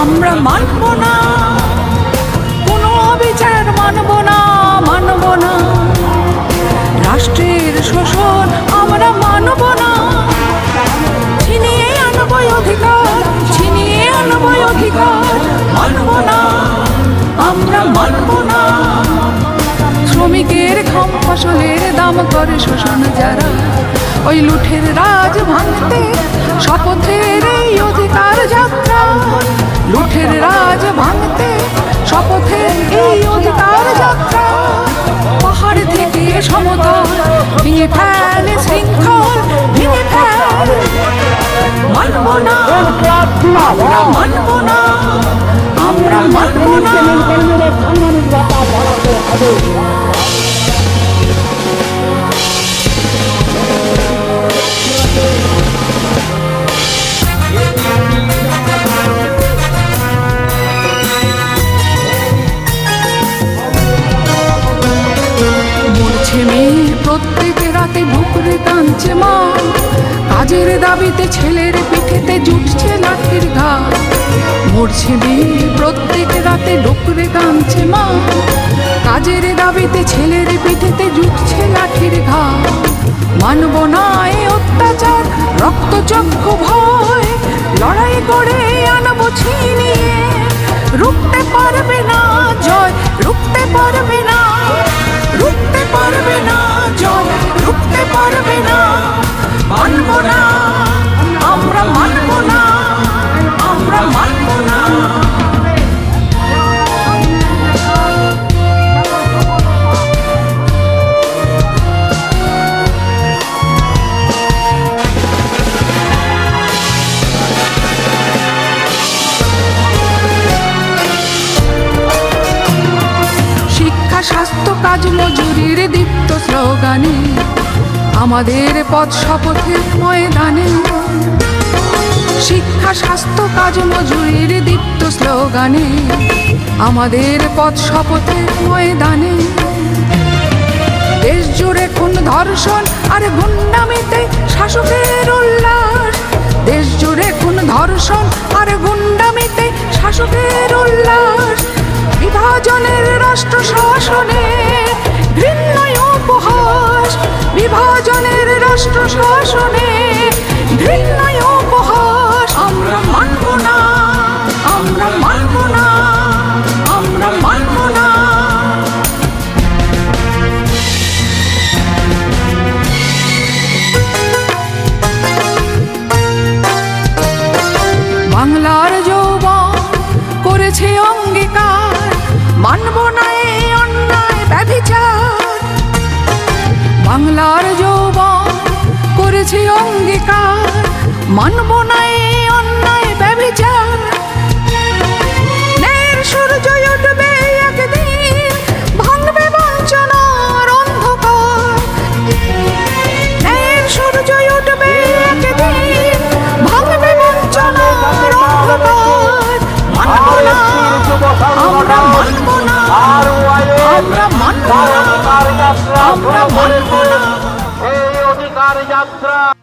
আমরা মানব না। কোনো বিচার মানব না মানব না। রাষ্ট্রের শোষণ আমরা মানব না। ছিনিয়ে আনব অধিকার, ছিনিয়ে আনব অধিকার। মানব না, আমরা মানব না। শ্রমিকের খাম ফসলের দাম করে শোষণ যারা। ওই লুঠের রাজ ভাঙতে, শপথের এই অধিকার ভেঙে ফেলে শৃঙ্খল ভেঙে ফেল। মানব না। আমরা মানব না। আমরা মানব প্রত্যেক রাতে ঢুকরে কাঁদছে মা। কাজের দাবিতে ছেলের পিঠেতে জুটছে লাঠির ঘা। মরছে মেয়ে প্রত্যেক রাতে ঢুকরে কাঁদছে মা। কাজের দাবিতে ছেলের পিঠেতে জুটছে লাঠির ঘা। মানব না অত্যাচার, রক্তচক্ষু ভয়। কাজ মজুরির দীপ্ত স্লোগানে, আমাদের পথ শপথের ময়দানে। শিক্ষা, স্বাস্থ্য, কাজ মজুরির দীপ্ত স্লোগানে, আমাদের পথ শপথের ময়দানে। দেশ জুড়ে খুন, ধর্ষণ আর গুন্ডামিতে শাসকের উল্লাস। দেশ জুড়ে খুন, ধর্ষণ আর গুন্ডামিতে শাসকের উল্লাস। বিভাজনের রাষ্ট্র শাসনে ঘৃণ্যয় উপহাস, বিভাজনের রাষ্ট্র শাসনে ঘৃণ্যয় উপহাস। আমরা মানব না, আমরা মানব না, আমরা মানব না। বাংলার যৌবন করেছে অঙ্গীকার। মানব না এই অন্যায় ব্যভিচার। বাংলার যৌবন করেছি অঙ্গীকার। মানব না করব না এই অধিকার যাত্রা।